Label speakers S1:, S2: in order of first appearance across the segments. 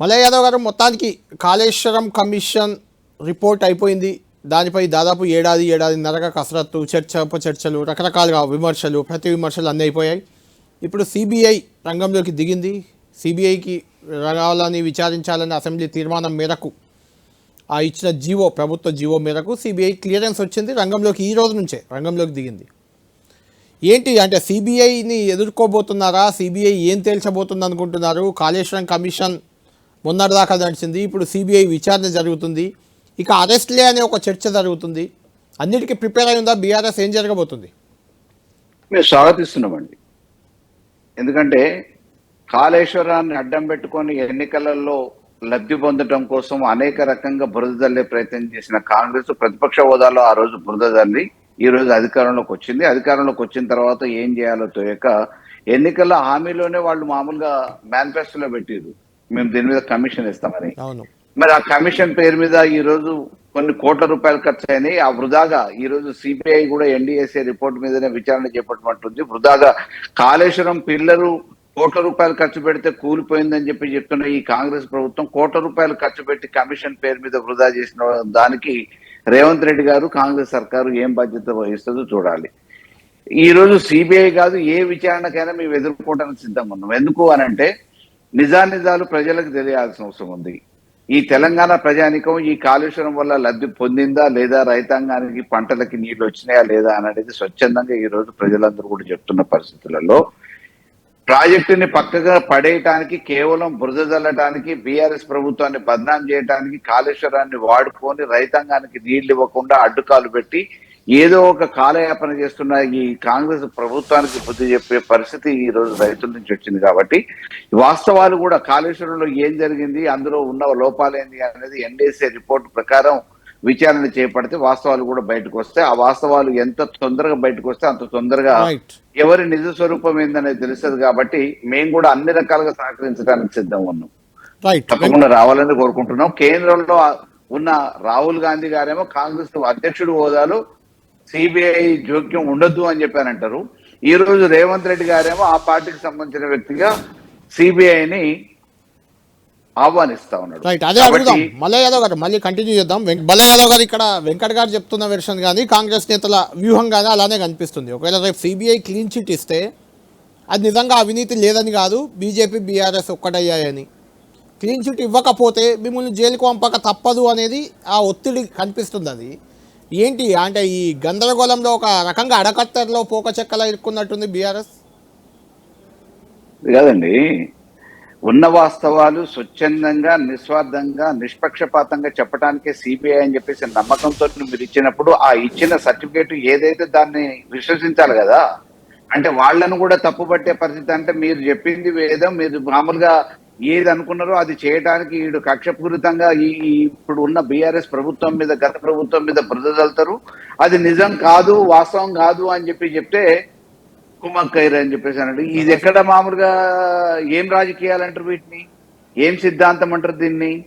S1: మలయ యాదవ్ గారు మొత్తానికి కాళేశ్వరం కమిషన్ రిపోర్ట్ అయిపోయింది. దానిపై దాదాపు ఏడాది ఏడాది నరక కసరత్తు చర్చ ఉపచర్చలు రకరకాలుగా విమర్శలు ప్రతి విమర్శలు అన్నీ అయిపోయాయి. ఇప్పుడు సిబిఐ రంగంలోకి దిగింది. సిబిఐకి రావాలని విచారించాలని అసెంబ్లీ తీర్మానం మేరకు ఆ ఇచ్చిన జీవో ప్రభుత్వ జీవో మేరకు సిబిఐ క్లియరెన్స్ వచ్చింది రంగంలోకి ఈ రోజు నుంచే రంగంలోకి దిగింది. ఏంటి అంటే సిబిఐని ఎదుర్కోబోతున్నారా? సిబిఐ ఏం తేల్చబోతుంది అనుకుంటున్నారు కాళేశ్వరం కమిషన్ మొన్నటిదాకా నడిచింది. ఇప్పుడు సిబిఐ విచారణ జరుగుతుంది. ఇక అరెస్ట్లే అనే ఒక చర్చ జరుగుతుంది. అన్నిటికీ ప్రిపేర్ అయి ఉందా? బీఆర్ఎస్ ఏం జరగబోతుంది?
S2: మేము స్వాగతిస్తున్నామండి. ఎందుకంటే కాళేశ్వరాన్ని అడ్డం పెట్టుకొని ఎన్నికలలో లబ్ధి పొందడం కోసం అనేక రకంగా బురద తల్లే ప్రయత్నం చేసిన కాంగ్రెస్ ప్రతిపక్ష హోదాలో ఆ రోజు బురద తల్లి ఈ రోజు అధికారంలోకి వచ్చింది. అధికారంలోకి వచ్చిన తర్వాత ఏం చేయాలో తోయక ఎన్నికల హామీలోనే వాళ్ళు మామూలుగా మేనిఫెస్టోలో పెట్టారు మేము దీని మీద కమిషన్ ఇస్తామని. మరి ఆ కమిషన్ పేరు మీద ఈ రోజు కొన్ని కోట్ల రూపాయలు ఖర్చు అయినాయి ఆ వృధాగా ఈ రోజు సిబిఐ కూడా ఎన్డీఎస్ఏ రిపోర్ట్ మీదనే విచారణ చేపట్టమంటుంది వృధాగా కాళేశ్వరం పిల్లలు కోట్ల రూపాయలు ఖర్చు పెడితే కూలిపోయిందని చెప్పి చెప్తున్న ఈ కాంగ్రెస్ ప్రభుత్వం కోట్ల రూపాయలు ఖర్చు పెట్టి కమిషన్ పేరు మీద వృధా చేసిన దానికి రేవంత్ రెడ్డి గారు కాంగ్రెస్ సర్కారు ఏం బాధ్యత వహిస్తుందో చూడాలి. ఈ రోజు సిబిఐ కాదు ఏ విచారణకైనా మేము ఎదుర్కోవడానికి సిద్ధంగా ఉన్నాం. ఎందుకు అని అంటే నిజానిజాలు ప్రజలకు తెలియాల్సిన అవసరం ఉంది. ఈ తెలంగాణ ప్రజానికం ఈ కాలుష్యం వల్ల లబ్ధి పొందిందా లేదా రైతాంగానికి పంటలకి నీళ్ళు వచ్చినాయా లేదా అనేది స్వచ్ఛందంగా ఈ రోజు ప్రజలందరూ కూడా చెప్తున్న పరిస్థితులలో ప్రాజెక్టుని పక్కగా పడేయటానికి కేవలం బురద జల్లటానికి బీఆర్ఎస్ ప్రభుత్వాన్ని బదనాం చేయడానికి కాళేశ్వరాన్ని వాడుకొని రైతాంగానికి నీళ్ళు ఇవ్వకుండా అడ్డుకాలు పెట్టి ఏదో ఒక కాలయాపన చేస్తున్న ఈ కాంగ్రెస్ ప్రభుత్వానికి బుద్ధి చెప్పే పరిస్థితి ఈ రోజు రైతుల నుంచి వచ్చింది కాబట్టి వాస్తవాలు కూడా కాళేశ్వరంలో ఏం జరిగింది అందులో ఉన్న లోపాలేంది అనేది ఎన్డీసీ రిపోర్ట్ ప్రకారం విచారణ చేపడితే వాస్తవాలు కూడా బయటకు వస్తాయి. ఆ వాస్తవాలు ఎంత తొందరగా బయటకు వస్తే అంత తొందరగా ఎవరి నిజ స్వరూపం ఏందనేది తెలుస్తుంది కాబట్టి మేము కూడా అన్ని రకాలుగా సహకరించడానికి సిద్ధంగా ఉన్నాం. తప్పకుండా రావాలని కోరుకుంటున్నాం. కేంద్రంలో ఉన్న రాహుల్ గాంధీ గారేమో కాంగ్రెస్ అధ్యక్షుడు హోదాలో సిబిఐ జోక్యం ఉండొద్దు అని చెప్పారంటారు. ఈ రోజు రేవంత్ రెడ్డి గారేమో ఆ పార్టీకి సంబంధించిన వ్యక్తిగా సిబిఐని ఆహ్వానిస్తా ఉన్నాడు.
S1: రైట్ అదే అడుగుదాం. మల్లయ్య యాదవ్ గారు మళ్ళీ కంటిన్యూ చేద్దాం. మల్లయ్య యాదవ్ గారు ఇక్కడ వెంకట్ గారు చెప్తున్న వెర్షన్ కానీ కాంగ్రెస్ నేతల వ్యూహం కానీ అలానే కనిపిస్తుంది. ఒకవేళ రేపు సిబిఐ క్లీన్ చిట్ ఇస్తే అది నిజంగా అవినీతి లేదని కాదు బీజేపీ బీఆర్ఎస్ ఒక్కటయ్యాయని. క్లీన్ చిట్ ఇవ్వకపోతే మిమ్మల్ని జైలుకు పంపక తప్పదు అనేది ఆ ఒత్తిడి కనిపిస్తుంది అది. ఏంటి? అంటే ఈ గందరగోళంలో ఒక రకంగా అడకత్తర్లో పోక చెక్కలా ఇరుక్కున్నట్టుంది బీఆర్ఎస్?
S2: కాదండి. ఉన్న వాస్తవాలు స్వచ్ఛందంగా నిస్వార్థంగా నిష్పక్షపాతంగా చెప్పడానికే సిబిఐ అని చెప్పేసి నమ్మకంతో మీరు ఇచ్చినప్పుడు ఆ ఇచ్చిన సర్టిఫికేట్ ఏదైతే దాన్ని విశ్వసించాలి కదా అంటే వాళ్ళను కూడా తప్పుపట్టే పరిస్థితి అంటే మీరు చెప్పింది వేదం మీరు మామూలుగా ఏది అనుకున్నారో అది చేయడానికి వీడు కక్షపూరితంగా ఈ ఇప్పుడు ఉన్న బీఆర్ఎస్ ప్రభుత్వం మీద గత ప్రభుత్వం మీద బురద అది నిజం కాదు వాస్తవం కాదు అని చెప్పి చెప్తే కుమ్మక్కయ్యరు అని చెప్పేసి అన్నాడు. ఇది ఎక్కడ మామూలుగా ఏం రాజకీయాలు అంటారు వీటిని? ఏం సిద్ధాంతం అంటారు దీన్ని?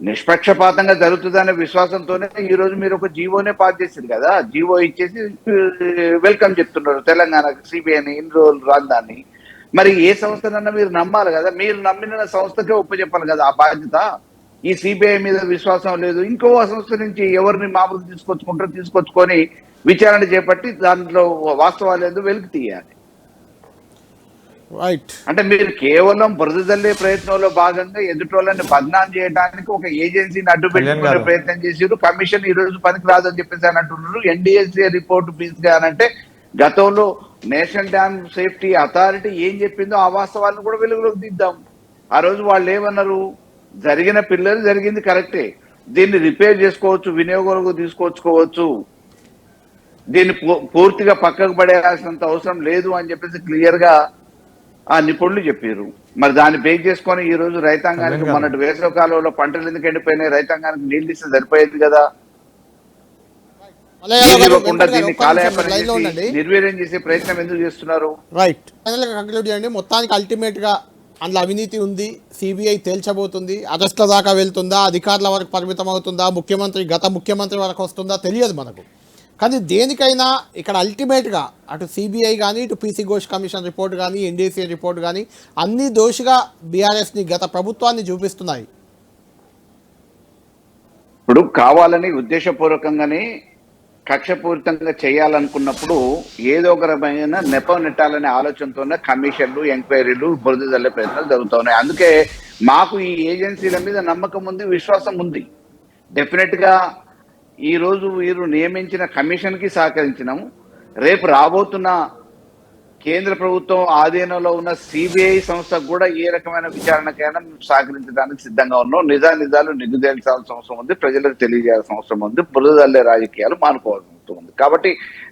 S2: నిష్పక్షపాతంగా జరుగుతుందనే విశ్వాసంతోనే ఈ రోజు మీరు ఒక జీవోనే పాస్ చేసింది కదా. జీవో ఇచ్చేసి వెల్కమ్ చెప్తున్నారు తెలంగాణకు సిబిఐని ఇన్ని రోజులు రాజధాని. మరి ఏ సంస్థనన్నా మీరు నమ్మాలి కదా. మీరు నమ్మిన సంస్థకే ఒప్పచెప్పాలి కదా ఆ బాధ్యత. ఈ సిబిఐ మీద విశ్వాసం లేదు. ఇంకో సంస్థ నుంచి ఎవరిని మామూలు తీసుకొచ్చుకుంటారో తీసుకొచ్చుకొని విచారణ చేపట్టి దాంట్లో వాస్తవాలు ఏందో వెలికి తీయాలి.
S1: రైట్
S2: అంటే మీరు కేవలం బురద జల్లే ప్రయత్నంలో భాగంగా ఎదుటోళ్ళని బదనాం చేయడానికి ఒక ఏజెన్సీని అడ్డు పెట్టుకునే. ప్రయత్నం చేసారు కమిషన్ ఈ రోజు పనికి రాదని చెప్పేసి అని అంటున్నారు. ఎన్డీఎస్సీ రిపోర్ట్ బీస్ అనంటే గతంలో నేషనల్ డ్యామ్ సేఫ్టీ అథారిటీ ఏం చెప్పిందో ఆ వాస్తవాలను కూడా వెలుగులోకి దిద్దాం. ఆ రోజు వాళ్ళు ఏమన్నారు? జరిగిన పిల్లలు జరిగింది కరెక్టే. దీన్ని రిపేర్ చేసుకోవచ్చు వినియోగంలోకి తీసుకొచ్చుకోవచ్చు దీన్ని పూర్తిగా పక్కకు పడేయాల్సినంత అవసరం లేదు అని చెప్పేసి క్లియర్గా ఆ నిపుణులు చెప్పారు. మరి దాన్ని బేక్ చేసుకొని ఈ రోజు రైతాంగానికి. మొన్నటి వేసవ కాలంలో పంటలు ఎందుకు ఎండిపోయినాయి? రైతాంగానికి నీళ్ళు ఇస్తే సరిపోయేది కదా
S1: మల్లయ్య యాదవ్
S2: నీళ్ళు
S1: గారు,
S2: ఇవ్వకుండా దీన్ని కాలయాపన చేసి నిర్వీర్యం చేసే ప్రయత్నం ఎందుకు చేస్తున్నారు?
S1: రైట్ కంక్లూడ్ చేయండి. మొత్తానికి అల్టిమేట్గా అందులో అవినీతి ఉంది సిబిఐ తేల్చబోతుంది అరెస్ట్ల దాకా వెళ్తుందా అధికారుల వరకు పరిమితం అవుతుందా ముఖ్యమంత్రి గత ముఖ్యమంత్రి వరకు వస్తుందా తెలియదు మనకు. కానీ దేనికైనా ఇక్కడ అల్టిమేట్గా అటు సిబిఐ కానీ ఇటు పీసీ ఘోష్ కమిషన్ రిపోర్ట్ కానీ ఎన్డీసీ రిపోర్ట్ కానీ అన్ని దోషిగా బీఆర్ఎస్ని గత ప్రభుత్వాన్ని చూపిస్తున్నాయి.
S2: ఇప్పుడు కావాలని ఉద్దేశపూర్వకంగానే కక్షపూరితంగా చేయాలనుకున్నప్పుడు ఏదో ఒక రకమైన నెపం నెట్టాలనే ఆలోచనతోనే కమిషన్లు ఎంక్వైరీలు బురద జల్లే ప్రయత్నాలు జరుగుతున్నాయి. అందుకే మాకు ఈ ఏజెన్సీల మీద నమ్మకం ఉంది విశ్వాసం ఉంది. డెఫినెట్గా ఈ రోజు వీరు నియమించిన కమిషన్కి సహకరించినాము. రేపు రాబోతున్న కేంద్ర ప్రభుత్వం ఆధీనంలో ఉన్న సిబిఐ సంస్థకు కూడా ఏ రకమైన విచారణకైనా మేము సహకరించడానికి సిద్ధంగా ఉన్నాం. నిజా నిజాలు నిగ్గుదేల్చాల్సిన అవసరం ఉంది. ప్రజలకు తెలియజేయాల్సిన అవసరం ఉంది. బురదల్లే రాజకీయాలు మానుకోవాల్సి ఉంది. కాబట్టి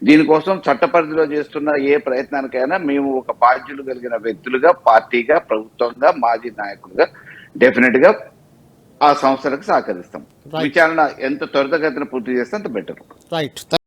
S2: దీనికోసం చట్ట పరిధిలో చేస్తున్న ఏ ప్రయత్నానికైనా మేము ఒక బాధ్యులు కలిగిన వ్యక్తులుగా పార్టీగా ప్రభుత్వంగా మాజీ నాయకులుగా డెఫినెట్గా ఆ సంస్థలకు సహకరిస్తాం. విచారణ ఎంత త్వరితగతిన పూర్తి చేస్తే అంత బెటర్.
S1: రైట్